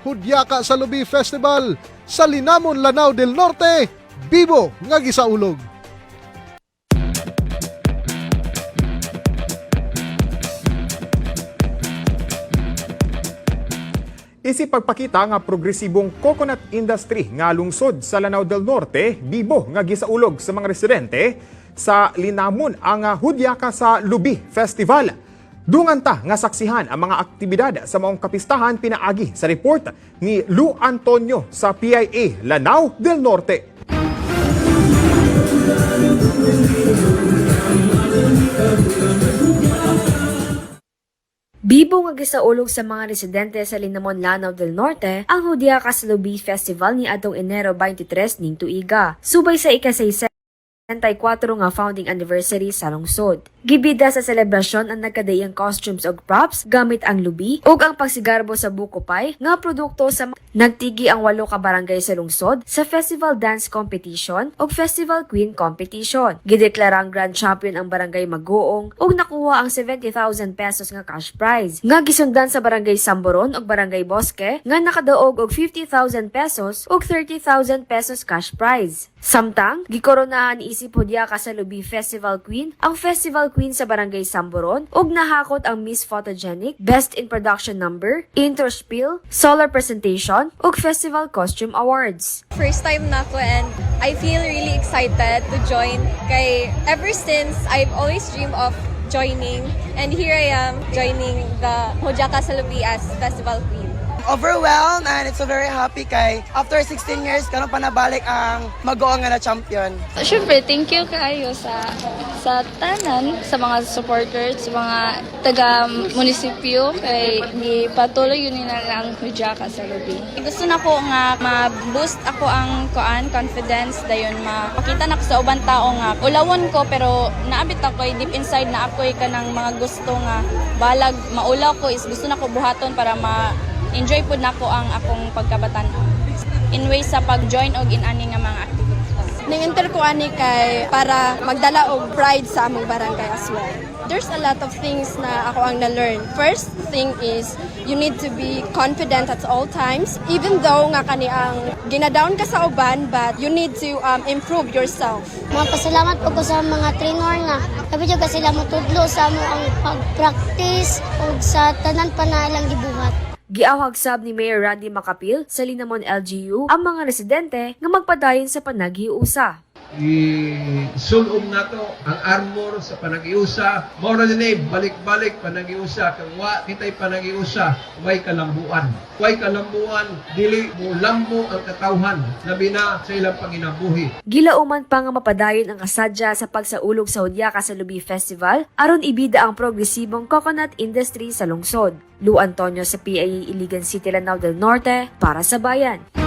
Hudyaka sa Lubi Festival sa Linamon, Lanao del Norte, Bibo nga gisaulog. Isip pagpakita nga progresibong coconut industry nga lungsod sa Lanao del Norte, bibo nga gisaulog sa mga residente sa Linamon ang Hudyaka sa Lubi Festival. Dungan ta nga saksihan ang mga aktibidad sa maong kapistahan pinaagi sa report ni Lu Antonio sa PIA Lanao del Norte. Bibo nga gisaulog sa mga residente sa Linamon, Lanao del Norte ang Hudia Kaslubi Festival ni adtong Enero 23 ning tuiga. Subay sa ikasay 34 nga founding anniversary sa lungsod. Gibida sa selebrasyon ang nagkadaiyang costumes og props gamit ang lubi ug ang pagsigarbo sa buko pie nga produkto sa nagtigi ang walo ka barangay sa lungsod sa Festival Dance Competition ug Festival Queen Competition. Gideklarang grand champion ang barangay Magoong ug nakuha ang 70,000 pesos nga cash prize. Nga gisundan sa barangay Samboron ug barangay Bosque nga nakadaog og 50,000 pesos ug 30,000 pesos cash prize. Samtang, gikoronahan ni Isip Hudyaka sa Lubi Festival Queen ang Festival Queen sa Barangay Samboron ug nahakot ang Miss Photogenic, Best in Production Number, Intro Spiel, Solar Presentation ug Festival Costume Awards. First time na ako and I feel really excited to join. Kay ever since I've always dreamed of joining and here I am joining the Hojaka Salubi as Festival Queen. Overwhelmed and it's so very happy kay after 16 years karon pa nabalik ang mag-oong nga na champion. Siyempre, thank you kayo sa sa tanan, sa mga supporters, sa mga taga-munisipyo, kay gipatuloy yun nila ang hujaka sa lubi. Gusto na ko nga ma-boost ako ang koan confidence dayon mapakita na ko sa ubang tao nga ulawon ko pero naabit ako deep inside na ako kanang mga gusto nga balag maulaw ko is gusto na ko buhaton para ma enjoy pud nako ang akong pagkabatan in ways sa pag-join og in-ani nga mga activities. Ning enter ko ani kay para magdala og pride sa among barangay as well. There's a lot of things na ako ang na-learn. First thing is you need to be confident at all times even though nga kani ang ginadown ka sa uban but you need to um, improve yourself. Magpasalamat po ko sa mga trainer nga. Sabi dyan ka sila mutudlo sa mo ang pag-practice o sa tanan pa na ilang gibuhat. Giawhag sab ni Mayor Randy Macapil sa Linamon LGU ang mga residente nga magpadayon sa panaghiusa. Isulong nato ang armor sa panagiusa. Mao na dinay balik-balik panagiusa. Kang wa kitay panagiusa. Way kalambuan way kalambuan dili mo lambo ang katawhan. Labi na sa ilang panginabuhi. Gilauman pa nga mapadayon ang kasadya sa pagsaulog sa Hudyaka sa Lubi Festival aron ibida ang progresibong coconut industry sa lungsod. Lu Antonio sa PIA Iligan City, Lanao del Norte para sa Bayan.